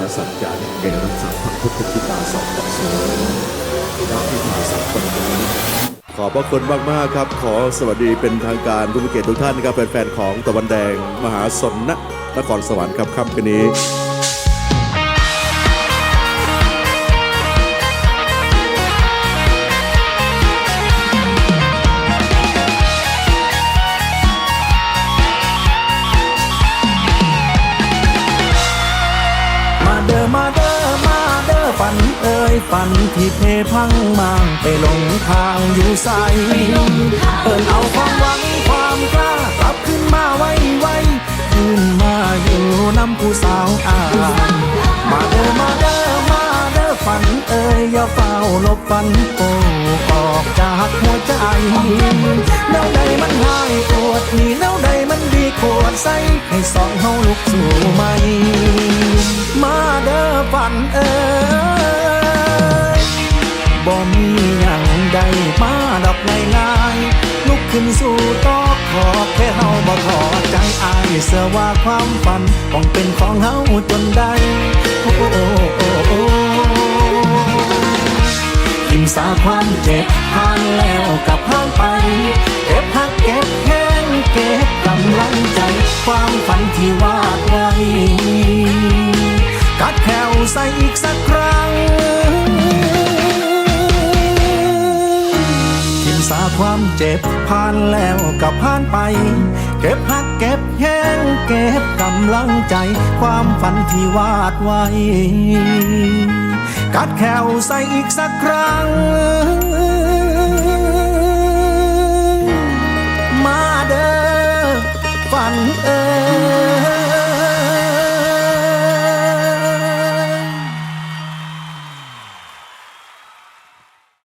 ญสัจจานิเกรัสสัพพพุทธจิตาสัพพะโสรักที่มาสัพพะโสขอบพระคุณมากมากครับ ขอสวัสดีเป็นทางการผู้มีเกียรติทุกท่านนะครับแฟนๆของตะวันแดงมหาสนนะนครสวรรค์ครับค่ำคืนนี้ ฝันที่เพพังมางไปลงทางอยู่ใสเปิดเอาความหวังความกล้ากลับขึ้นมาไว้ไว้ขึ้นมาอยู่น้ำผู้สาวอายมาเด้อมาเด้อมาเด้อฝันเอ่ยอย่าเฝ้าลบฝันโอ้ออกจากหัวใจแนวใดมันหายปวดนี่แนวใดมันดีโคตรใสให้สองเฮาลุกสู่ใหม่ ขึ้นสู่ต่อขอแค่เฮาบ่ถอใจอายเสือว่าความฝันต้องเป็นของเฮาจนได้โอ้โอ้โอ้โอ้ทิมสาความเจ็บผ่านแล้วกับผ่านไปเก็บหักเก็บแค้นเก็บกำลังใจ ความฝันที่วาดไว้กัดแขวใส่อีกสักครั้ง ทิมสาความเจ็บผ่านแล้วกับผ่านไป เก็บหักเก็บแห้งเก็บกำลังใจ ความฝันที่วาดไว้ กัดแขวใส่อีกสักครั้ง